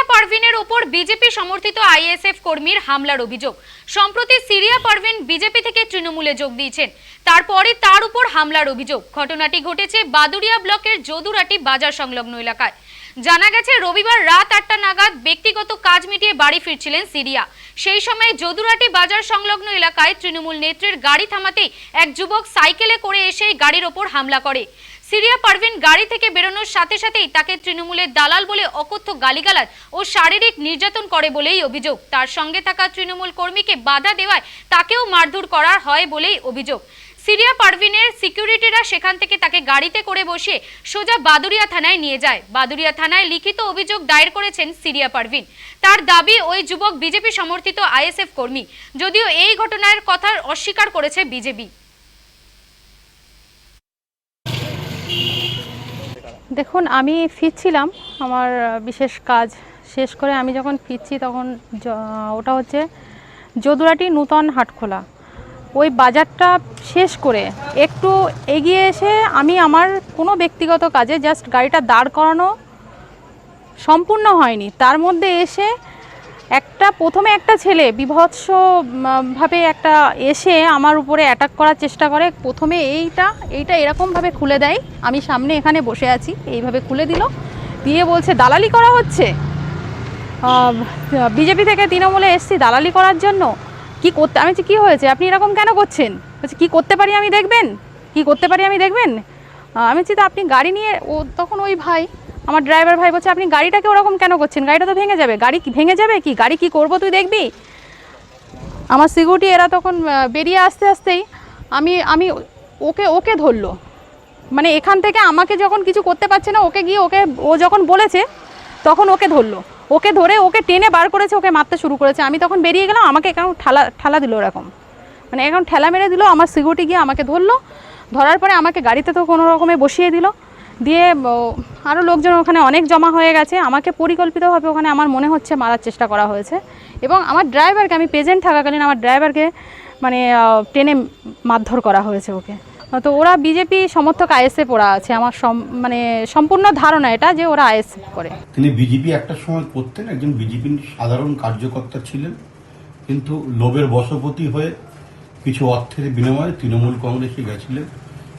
Syria পারভিনের ওপর BJP সমর্থিত ISF কর্মীর হামলার অভিযোগ। সম্প্রতি সিরিয়া পারভিন বিজেপি থেকে তৃণমূলে যোগ দিয়েছেন। তারপরে তার উপর হামলার অভিযোগ। ঘটনাটি ঘটেছে বাদুরিয়া ব্লকের যদুরাটি বাজার সংলগ্ন এলাকায়। জানা গেছে, রবিবার রাত আটটা নাগাদ ব্যক্তিগত কাজ মিটিয়ে বাড়ি ফিরছিলেন সিরিয়া। সেই সময় যদুরাটি বাজার সংলগ্ন এলাকায় তৃণমূল নেত্রীর গাড়ি থামাতেই এক যুবক সাইকেলে করে এসে গাড়ির ওপর হামলা করে। সিরিয়া পারভিন গাড়ি থেকে বেরোনোর সাথে সাথেই তাকে তৃণমূলের দালাল বলে অকথ্য গালিগালাজ ও শারীরিক নির্যাতন করে বলেই অভিযোগ। তার সঙ্গে থাকা তৃণমূল কর্মীকে বাধা দেওয়ায় তাকেও মারধর করা হয় বলেই অভিযোগ। সিরিয়া পারভিনের সিকিউরিটিরা সেখান থেকে তাকে গাড়িতে করে বসিয়ে সোজা বাদুরিয়া থানায় নিয়ে যায়। বাদুরিয়া থানায় লিখিত অভিযোগ দায়ের করেছেন সিরিয়া পারভিন। তার দাবি, ওই যুবক বিজেপি সমর্থিত আইএসএফ কর্মী। যদিও এই ঘটনার কথা অস্বীকার করেছে বিজেপি। দেখুন, আমি ফিরছিলাম। আমার বিশেষ কাজ শেষ করে আমি যখন ফিরছি তখন ওটা হচ্ছে যদুরাটি নূতন হাটখোলা। ওই বাজারটা শেষ করে একটু এগিয়ে এসে আমি আমার কোনো ব্যক্তিগত কাজে জাস্ট গাড়িটা দাঁড় করানো সম্পূর্ণ হয়নি। তার মধ্যে এসে একটা প্রথমে একটা ছেলে বিভৎস উম, ভাবে একটা এসে আমার উপরে অ্যাটাক করার চেষ্টা করে। প্রথমে এইটা এইটা এরকমভাবে খুলে দেয়। আমি সামনে এখানে বসে আছি এইভাবে খুলে দিল। দিয়ে বলছে দালালি করা হচ্ছে? বিজেপি থেকে তৃণমূলে এসছি দালালি করার জন্য। কি করতে আমি কি হয়েছে? আপনি এরকম কেন করছেন? বলছি, কি করতে পারি আমি দেখবেন? কি করতে পারি আমি দেখবেন? আমি বলছি, তো আপনি গাড়ি নিয়ে ও তখন ওই ভাই, আমার ড্রাইভার ভাই বলছে, আপনি গাড়িটাকে ওরকম কেন করছেন? গাড়িটা তো ভেঙে যাবে। গাড়ি ভেঙে যাবে কি? গাড়ি কি করব তুই দেখবি? আমার সিকিউরিটি এরা তখন বেরিয়ে আসতে আসতেই আমি আমি ওকে ওকে ধরলো। মানে এখান থেকে আমাকে যখন কিছু করতে পারছে না, ওকে গিয়ে ওকে ও যখন বলেছে, তখন ওকে ধরলো। ওকে ধরে ওকে টেনে বার করেছে, ওকে মারতে শুরু করেছে। আমি তখন বেরিয়ে গেলাম, আমাকে এখন ঠালা ঠালা দিল এরকম। মানে এখন ঠেলা মেরে দিল, আমার সিকিউরিটি গিয়ে আমাকে ধরলো। ধরার পরে আমাকে গাড়িতে তো কোনো রকমে বসিয়ে দিল। দিয়ে আরও লোকজন ওখানে অনেক জমা হয়ে গেছে। আমাকে পরিকল্পিতভাবে ওখানে আমার মনে হচ্ছে মারার চেষ্টা করা হয়েছে। এবং আমার ড্রাইভারকে আমি প্রেজেন্ট থাকাকালীন আমার ড্রাইভারকে মানে টেনে মারধর করা হয়েছে ওকে। তো ওরা বিজেপি সমর্থক আইএসএফ ওরা আছে, আমার মানে সম্পূর্ণ ধারণা এটা যে ওরা আইএসএফ করে। তিনি বিজেপি একটা সময় করতেন, একজন বিজেপির সাধারণ কার্যকর্তা ছিলেন, কিন্তু লোভের বশপতি হয়ে কিছু অর্থের বিনিময়ে তৃণমূল কংগ্রেসে গেছিলেন।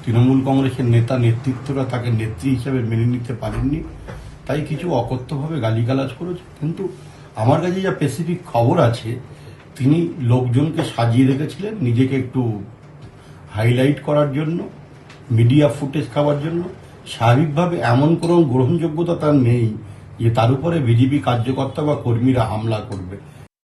তৃণমূল কংগ্রেসের নেতা নেতৃত্বরা তাকে নেত্রী হিসেবে মেনে নিতে পারেননি, তাই কিছু অকথ্যভাবে গালিগালাজ করেছে। কিন্তু আমার কাছে যা স্পেসিফিক খবর আছে, তিনি লোকজনকে সাজিয়ে রেখেছিলেন, নিজেকে একটু হাইলাইট করার জন্য, মিডিয়া ফুটেজ খাওয়ার জন্য, স্বাভাবিকভাবে এমন কোনো গ্রহণযোগ্যতা তার নেই যে তার উপরে বিজেপি কার্যকর্তা বা কর্মীরা হামলা করবে।